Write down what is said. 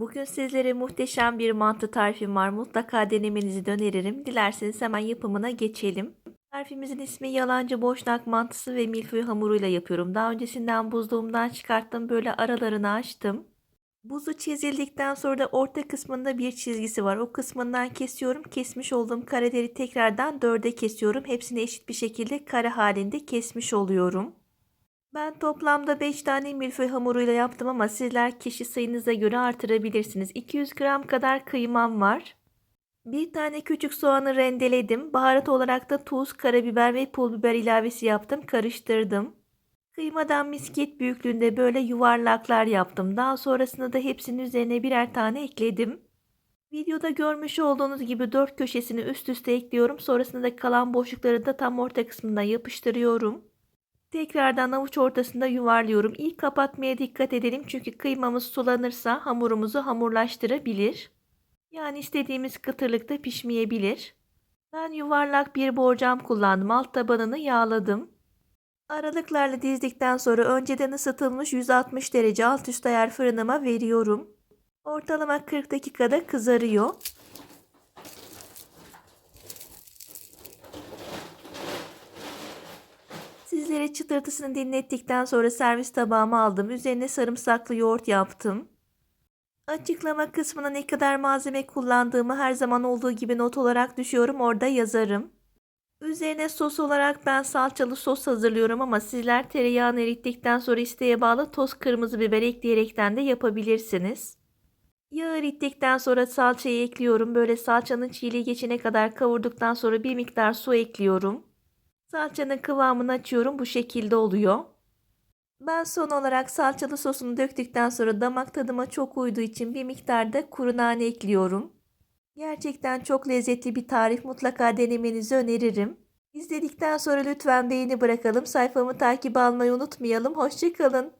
Bugün sizlere muhteşem bir mantı tarifim var. Mutlaka denemenizi de öneririm. Dilerseniz hemen yapımına geçelim. Tarifimizin ismi yalancı boşnak mantısı ve milföy hamuruyla yapıyorum. Daha öncesinden buzluğumdan çıkarttım. Böyle aralarını açtım. Buzu çizildikten sonra da orta kısmında bir çizgisi var. O kısmından kesiyorum. Kesmiş olduğum kareleri tekrardan dörde kesiyorum. Hepsini eşit bir şekilde kare halinde kesmiş oluyorum. Ben toplamda 5 tane milföy hamuruyla yaptım ama sizler kişi sayınıza göre artırabilirsiniz. 200 gram kadar kıymam var. Bir tane küçük soğanı rendeledim. Baharat olarak da tuz, karabiber ve pul biber ilavesi yaptım. Karıştırdım. Kıymadan misket büyüklüğünde böyle yuvarlaklar yaptım. Daha sonrasında da hepsinin üzerine birer tane ekledim. Videoda görmüş olduğunuz gibi dört köşesini üst üste ekliyorum. Sonrasında da kalan boşlukları da tam orta kısmından yapıştırıyorum. Tekrardan avuç ortasında yuvarlıyorum. İlk kapatmaya dikkat edelim çünkü kıymamız sulanırsa hamurumuzu hamurlaştırabilir. Yani istediğimiz kıtırlıkta pişmeyebilir. Ben yuvarlak bir borcam kullandım. Alt tabanını yağladım. Aralıklarla dizdikten sonra önceden ısıtılmış 160 derece alt üst ayar fırınıma veriyorum. Ortalama 40 dakikada kızarıyor. Sizlere çıtırtısını dinlettikten sonra servis tabağıma aldım. Üzerine sarımsaklı yoğurt yaptım. Açıklama kısmına ne kadar malzeme kullandığımı her zaman olduğu gibi not olarak düşüyorum. Orada yazarım. Üzerine sos olarak ben salçalı sos hazırlıyorum ama sizler tereyağını erittikten sonra isteğe bağlı toz kırmızı biber ekleyerekten de yapabilirsiniz. Yağı erittikten sonra salçayı ekliyorum. Böyle salçanın çiğliği geçene kadar kavurduktan sonra bir miktar su ekliyorum. Salçanın kıvamını açıyorum. Bu şekilde oluyor. Ben son olarak salçalı sosunu döktükten sonra damak tadıma çok uyduğu için bir miktar da kuru nane ekliyorum. Gerçekten çok lezzetli bir tarif. Mutlaka denemenizi öneririm. İzledikten sonra lütfen beğeni bırakalım. Sayfamı takip almayı unutmayalım. Hoşçakalın.